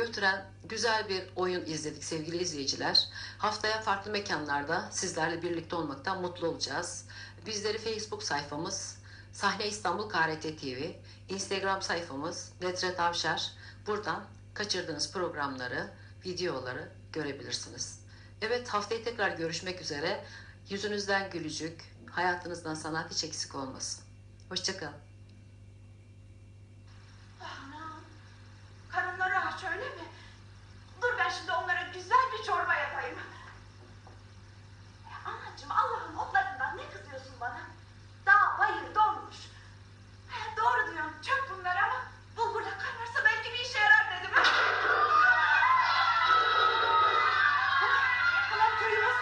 götüren güzel bir oyun izledik sevgili izleyiciler. Haftaya farklı mekanlarda sizlerle birlikte olmaktan mutlu olacağız. Bizleri Facebook sayfamız Sahne İstanbul KRT TV, Instagram sayfamız Nedret Avşar. Buradan kaçırdığınız programları, videoları görebilirsiniz. Evet haftaya tekrar görüşmek üzere. Yüzünüzden gülücük, hayatınızdan sanat hiç eksik olmasın. Hoşçakalın.